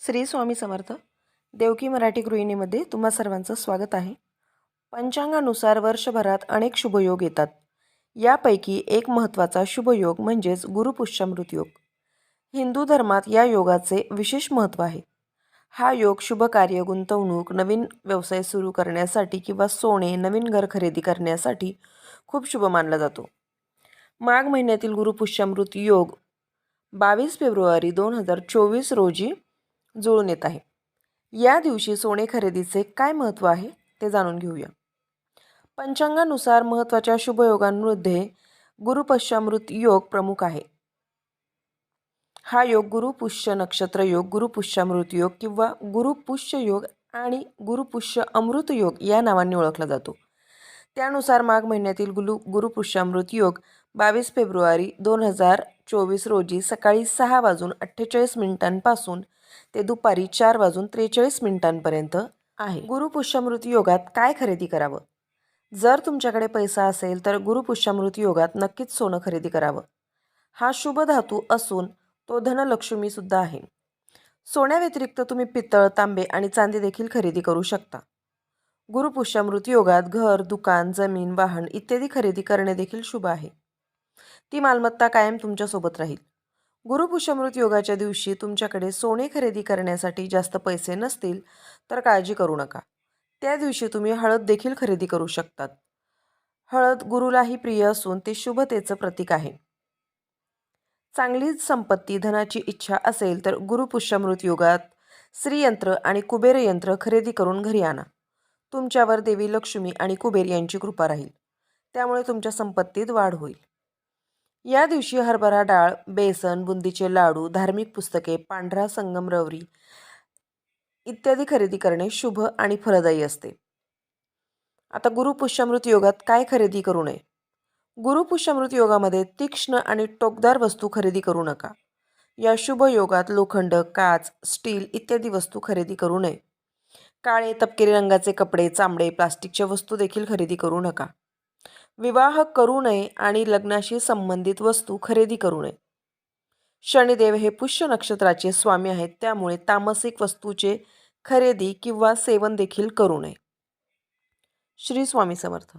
श्री स्वामी समर्थ देवकी मराठी गृहिणीमध्ये तुम्हा सर्वांचं स्वागत आहे. पंचांगानुसार वर्षभरात अनेक शुभयोग येतात. यापैकी एक महत्त्वाचा शुभयोग म्हणजेच गुरुपुष्यामृत योग हिंदू धर्मात या योगाचे विशेष महत्त्व आहे. हा योग शुभ कार्य गुंतवणूक नवीन व्यवसाय सुरू करण्यासाठी किंवा सोने नवीन घर खरेदी करण्यासाठी खूप शुभ मानला जातो. माघ महिन्यातील गुरुपुष्यामृत योग बावीस फेब्रुवारी दोन हजार चोवीस रोजी जुळून येत आहे. या दिवशी सोने खरेदीचे काय महत्त्व आहे ते जाणून घेऊया. पंचांगानुसार महत्त्वाच्या शुभयोगांमध्ये गुरुपश्चामृत योग प्रमुख आहे. हा योग गुरुपुष्य नक्षत्र योग गुरुपुष्यामृत योग किंवा गुरुपुष्य योग आणि गुरुपुष्य अमृत योग या नावांनी ओळखला जातो. त्यानुसार माघ महिन्यातील गुरु गुरुपुष्यामृत योग बावीस फेब्रुवारी दोन हजार चोवीस रोजी सकाळी सहा वाजून अठ्ठेचाळीस मिनिटांपासून ते दुपारी चार वाजून त्रेचाळीस मिनिटांपर्यंत आहे. गुरुपुष्यामृत योगात काय खरेदी करावं? जर तुमच्याकडे पैसा असेल तर गुरुपुष्यामृत योगात नक्कीच सोनं खरेदी करावं. हा शुभ धातू असून तो धनलक्ष्मीसुद्धा आहे. सोन्याव्यतिरिक्त तुम्ही पितळ तांबे आणि चांदी देखील खरेदी करू शकता. गुरुपुष्यामृत योगात घर दुकान जमीन वाहन इत्यादी खरेदी करणे देखील शुभ आहे. ती मालमत्ता कायम तुमच्यासोबत राहील. गुरुपुष्यमृत योगाच्या दिवशी तुमच्याकडे सोने खरेदी करण्यासाठी जास्त पैसे नसतील तर काळजी करू नका. त्या दिवशी तुम्ही हळद देखील खरेदी करू शकतात. हळद गुरुलाही प्रिय असून ते शुभतेचं प्रतीक आहे. चांगलीच संपत्ती धनाची इच्छा असेल तर गुरुपुष्यमृत योगात श्रीयंत्र आणि कुबेर यंत्र खरेदी करून घरी आणा. तुमच्यावर देवी लक्ष्मी आणि कुबेर यांची कृपा राहील. त्यामुळे तुमच्या संपत्तीत वाढ होईल. या दिवशी हरभरा डाळ बेसन बुंदीचे लाडू धार्मिक पुस्तके पांढरा संगमरवरी इत्यादी खरेदी करणे शुभ आणि फलदायी असते. आता गुरुपुष्यामृत योगात काय खरेदी करू नये? गुरुपुष्यामृत योगामध्ये तीक्ष्ण आणि टोकदार वस्तू खरेदी करू नका. या शुभ योगात लोखंड काच स्टील इत्यादी वस्तू खरेदी करू नये. काळे तपकिरी रंगाचे कपडे चामडे प्लास्टिकच्या वस्तू देखील खरेदी करू नका. विवाह करू नये आणि लग्नाशी संबंधित वस्तू खरेदी करू नये. शनिदेव हे पुष्य नक्षत्राचे स्वामी आहेत त्यामुळे तामसिक वस्तूचे खरेदी किंवा सेवन देखील करू नये. श्री स्वामी समर्थ.